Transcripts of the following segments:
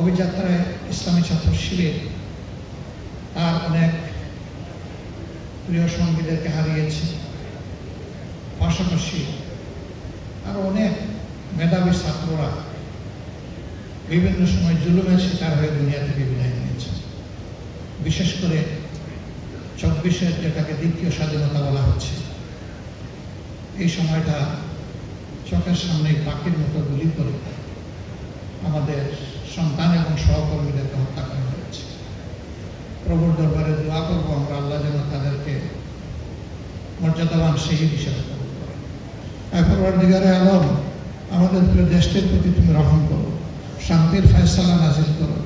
অভিযাত্রায় ইসলামী ছাত্র শিবির তার অনেক প্রিয় সঙ্গীদেরকে হারিয়েছে। পাশাপাশি আরও অনেক মেধাবী ছাত্ররা বিভিন্ন সময় জুলুমের শিকার হয়ে দুনিয়া থেকে বিদায় নিয়েছে। বিশেষ করে চব্বিশের যেটাকে দ্বিতীয় স্বাধীনতা বলা হচ্ছে, এই সময়টা চোখের সামনে পাখির মতো গুলি করে মর্যাদাবান শহীদ হিসেবে করেন দিগারে আলম, আমাদের প্রিয় দেশটির প্রতি তুমি রহম করো, শান্তির ফয়সালা নাজিল করো।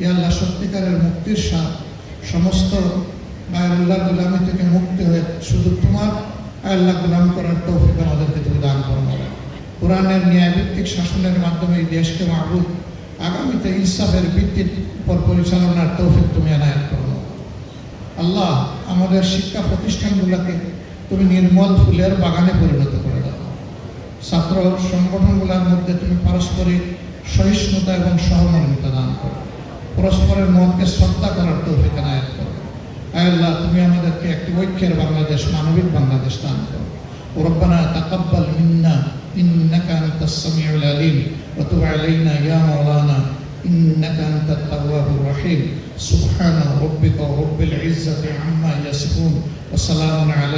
ইয়া আল্লাহ সত্যিকারের মুক্তির স্বাদ, সমস্ত বায়ুল্লাহ গুলামি থেকে মুক্তি হয়ে শুধু তোমার আল্লাহ গুলাম করার তৌফিক আমাদেরকে তুমি দান করো। কোরআনের ন্যায়ভিত্তিক শাসনের মাধ্যমে এই দেশকে মাহবুব আগামীতে ইনসাফের ভিত্তির উপর পরিচালনার তৌফিক তুমি এনায়ত করো আল্লাহ আমাদের শিক্ষা প্রতিষ্ঠানগুলোকে তুমি নির্মল ফুলের বাগানে পরিণত করে দাও ছাত্র সংগঠনগুলোর মধ্যে তুমি পারস্পরিক সহিষ্ণুতা এবং সহমর্মিতা দান করো পরস্পরের মনকে শ্রদ্ধা করার তৌফিক এনায়ত করো আয় আল্লাহ তুমি আমাদেরকে একটি ঐক্যের বাংলাদেশ মানবিক বাংলাদেশ দান করো ربنا تقبل منا إنك أنت السميع العليم وتب علينا يا مولانا إنك أنت التواب الرحيم سبحان ربك رب العزة عما يصفون وسلام على